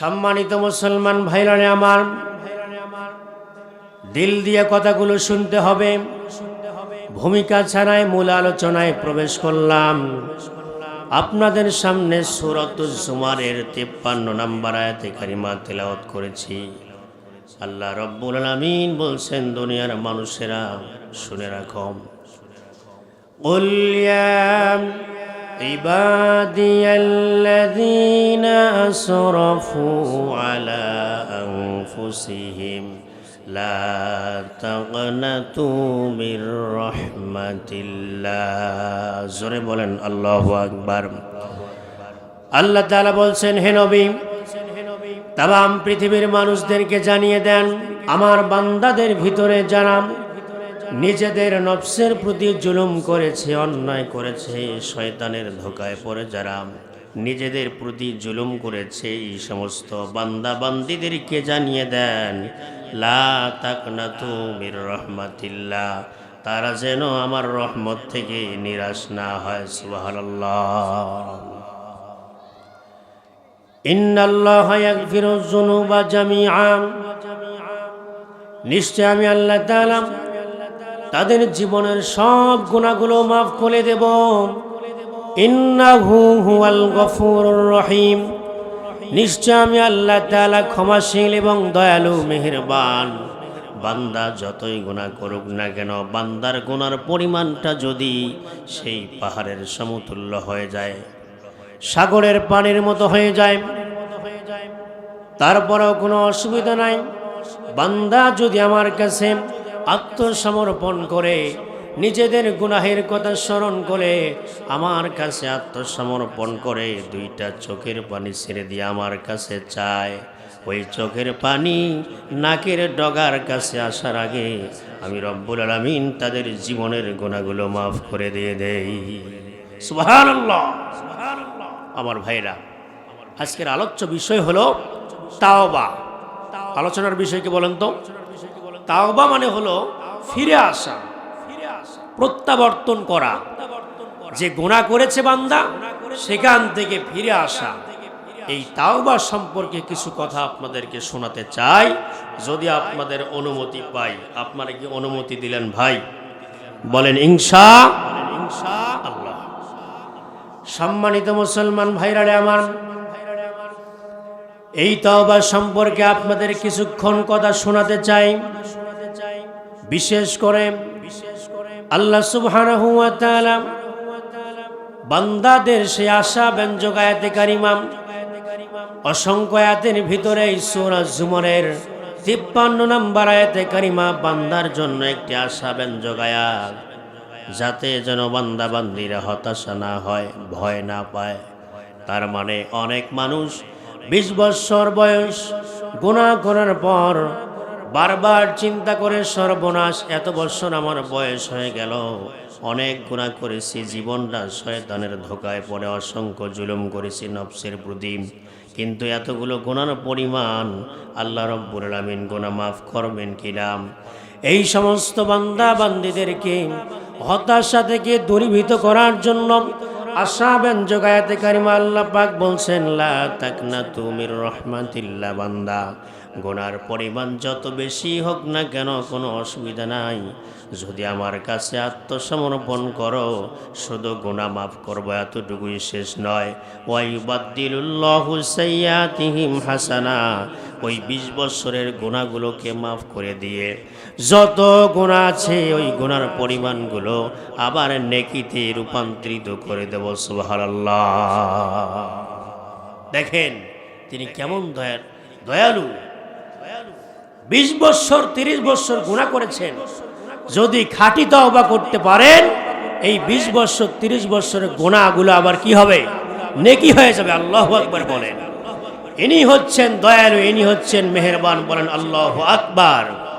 সম্মানিত মুসলমান ভাইরানে আমার, দিল দিয়ে কথাগুলো শুনতে হবে, ভূমিকা ছাড়াই মূল আলোচনায় প্রবেশ করলাম। আপনাদের সামনে সুরত সুমারের তেপ্পান্ন নম্বর আয়াতে কারিমা তেলাওয়াত করেছি। আল্লাহ রব্বুল আলমিন বলছেন, দুনিয়ার মানুষেরা শুনে রাখম উল্যাম عبادي الذين أسرفوا على أنفسهم لا تقنطوا من رحمة الله জোরে বলেন আল্লাহু আকবার আল্লাহ তাআলা বলছেন হে নবী তাম পৃথিবীর মানুষদেরকে জানিয়ে দেন আমার বান্দাদের ভিতরে জানাম নিজেদের নফসের প্রতি জুলুম করেছে, অন্যায় করেছে, শয়তানের ধোকায় পড়ে যারা। নিজেদের প্রতি জুলুম করেছে এই সমস্ত বান্দা বান্দিদেরকে জানিয়ে দেন? লা তাকনা তুমির রহমাতিল্লাহ। তারা যেন আমার রহমত থেকে নিরাশ না হয় জামিআ নিশ্চয় আমি আল্লাহ তাদের জীবনের সব গুণাগুলো মাফ করে দেব। ইন্নাহু হুয়াল গফুরুর রহিম। নিশ্চয় আমি আল্লাহ তাআলা ক্ষমাশীল এবং দয়ালু, মেহেরবান। বান্দা যতই গুণা করুক না কেন, বান্দার গুনার পরিমাণটা যদি সেই পাহাড়ের সমতুল্য হয়ে যায়, সাগরের পানির মতো হয়ে যায়, তারপরেও কোনো অসুবিধা নাই। বান্দা যদি আমার কাছে আত্মসমর্পণ করে, নিজেদের গুনাহের কথা স্মরণ করে, আমার কাছে আত্মসমর্পণ করে, দুইটা চোখের পানি ছেড়ে দিয়ে আমার কাছে চায়। ওই চোখের পানি নাকের ডগার কাছে আসার আগে আমি রব্বুল আলমিন তাদের জীবনের গুণাগুলো মাফ করে দিয়ে দেই। আমার ভাইরা, আজকের আলোচ্য বিষয় হলো তাওবা। আলোচনার বিষয় কি বলেন তো? তাওবা মানে হলো ফিরে আসা ফিরে আসা প্রত্যাবর্তন করা। যে গোনা করেছে বান্দা, সেখান থেকে ফিরে আসা। এই তাওবা সম্পর্কে কিছু কথা আপনাদেরকে শোনাতে চাই। যদি আপনাদের অনুমতি পাই, আপনারা কি অনুমতি দিলেন ভাই? বলেন, ইনশা আল্লাহ। সম্মানিত মুসলমান ভাইরারে আমার এই তওবা সম্পর্কে আপনাদের কিছুক্ষণ কথা শোনাতে চাই। বিশেষ করে আল্লাহ সুবহানাহু ওয়া তাআলা বান্দাদের সে আশা ব্যঞ্জক আয়াতে কারিমাম অসংখ্য আয়াতের ভিতরে সূরা জুমরের তিপ্পান্ন নম্বর আয়াতে কারিমা বান্দার জন্য একটি আশা ব্যঞ্জক আয়াত, যাতে যেন বান্দা বান্দিরা হতাশা না হয়, ভয় না পায়। তার মানে অনেক মানুষ বিশ বৎসর বয়স, গুণা করার পর বারবার চিন্তা করে সর্বনাশ, এত বৎসর আমার বয়স হয়ে গেল। অনেক গুণা করেছি, জীবনটা শয়তানের ধোকায় পড়ে, অসংখ্য জুলুম করেছি নফসের প্রতি। কিন্তু এতগুলো গুণার পরিমাণ আল্লাহ রব্বুল আলমিন গুণা মাফ করবেন কিরাম এই সমস্ত বান্দা বান্দিদেরকে হতাশা থেকে দূরীভূত করার জন্য আশা জোগায়াতে কারিমা আল্লাহ পাক বলছেন লা তাকনা তুমির রহমাতিল্লা বান্দা। গোনার পরিমাণ যত বেশি হোক না কেন কোনো অসুবিধা নাই। যদি আমার কাছে আত্মসমর্পণ করো, শুধু গোনা মাফ করব এতটুকুই শেষ নয়। ওয়াই বাদ্দিলুল্লাহু সাইয়াতিহিম হাসানা, ওই বিশ বছরের গুণাগুলোকে মাফ করে দিয়ে। যত গুণা আছে, ওই গুণার পরিমাণগুলো আবার নেকিতে রূপান্তরিত করে দেব, সুবহানাল্লাহ। দেখেন, তিনি কেমন দয়াল দয়ালু। বিশ বৎসর, তিরিশ বৎসর গুণা করেছেন। যদি খাঁটি তওবা করতে পারেন, এই বিশ বৎসর, তিরিশ বছরের গোনাগুলো আবার কি হবে? নেকি হয়ে যাবে, আল্লাহ আকবর বলেন। ইনি হচ্ছেন দয়ালু, ইনি হচ্ছেন মেহেরবান, বলেন আল্লাহ আকবার।